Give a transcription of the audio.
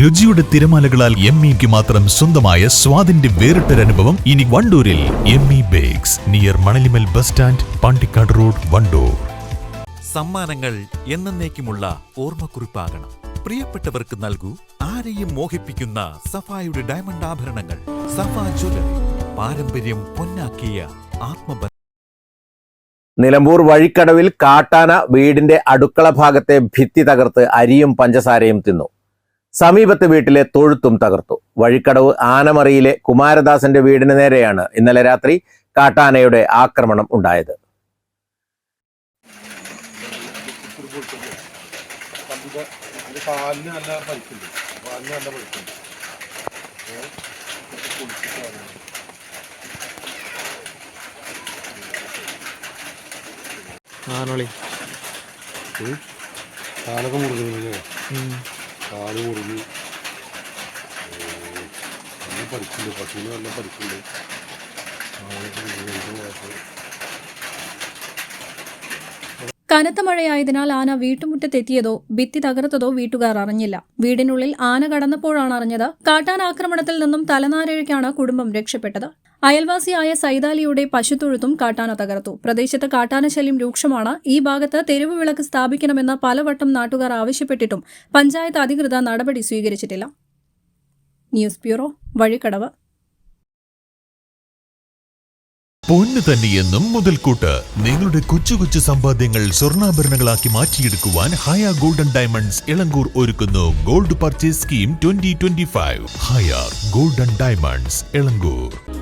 രുചിയുടെ തിരമാലകളാൽ എം ഇക്ക് മാത്രം സ്വന്തമായ സ്വാദിന്റെ വേറിട്ടൊരനുഭവം ഇനി വണ്ടൂരിൽ M E bakes near Manalimal bus stand Pandikkad road Wandoor. സമ്മാനങ്ങൾ എന്നേക്കുമുള്ള ഓർമ്മക്കുറിപ്പാകണം. പ്രിയപ്പെട്ടവർക്ക് നൽകൂ ആരെയും മോഹിപ്പിക്കുന്ന സഫായുടെ ഡയമണ്ട് ആഭരണങ്ങൾ. സഫാ ജ്വല്ലറി പാരമ്പര്യം പൊന്നാക്കിയ ആത്മബന്ധം. നിലമ്പൂർ വഴിക്കടവിൽ കാട്ടാന വീടിന്റെ അടുക്കള ഭാഗത്തെ ഭിത്തി തകർത്ത് അരിയും പഞ്ചസാരയും തിന്നു. സമീപത്തെ വീട്ടിലെ തൊഴുത്തും തകർത്തു. വഴിക്കടവ് ആനമറിയിലെ കുമാരദാസന്റെ വീടിന് നേരെയാണ് ഇന്നലെ രാത്രി കാട്ടാനയുടെ ആക്രമണം ഉണ്ടായത്. ആനൊളി. കാലൊക്കെ മുറിഞ്ഞില്ലേ കാൽ മുറിഞ്ഞു നല്ല പരിക്കുണ്ട്. പശുവിന് നല്ല കുഴപ്പമില്ല. കനത്ത മഴയായതിനാൽ ആന വീട്ടുമുറ്റത്തെത്തിയതോ ഭിത്തി തകർത്തതോ വീട്ടുകാർ അറിഞ്ഞില്ല. വീടിനുള്ളിൽ ആന കടന്നപ്പോഴാണ് അറിഞ്ഞത് കാട്ടാൻ ആക്രമണത്തിൽ നിന്നും തലനാരിഴയ്ക്കാണ് കുടുംബം രക്ഷപ്പെട്ടത്. അയൽവാസിയായ സൈതാലിയുടെ പശുത്തൊഴുത്തും കാട്ടാന തകർത്തു. പ്രദേശത്ത് കാട്ടാന ശല്യം രൂക്ഷമാണ്. ഈ ഭാഗത്ത് തെരുവ് വിളക്ക് സ്ഥാപിക്കണമെന്ന് പലവട്ടം നാട്ടുകാർ ആവശ്യപ്പെട്ടിട്ടും പഞ്ചായത്ത് അധികൃതർ നടപടി സ്വീകരിച്ചിട്ടില്ല. News bureau Vazhikkadavu. പൊന്ന് തന്നെയെന്നും മുതൽക്കൂട്ട്. നിങ്ങളുടെ കൊച്ചു കൊച്ചു സമ്പാദ്യങ്ങൾ സ്വർണാഭരണങ്ങളാക്കി മാറ്റിയെടുക്കുവാൻ ഹയ ഗോൾഡൻ ഡയമണ്ട്സ് ഇളങ്കൂർ ഒരുക്കുന്നു. Gold purchase scheme twenty twenty five ഹയ ഗോൾഡൻ ഡയമണ്ട്സ് ഇളങ്കൂർ.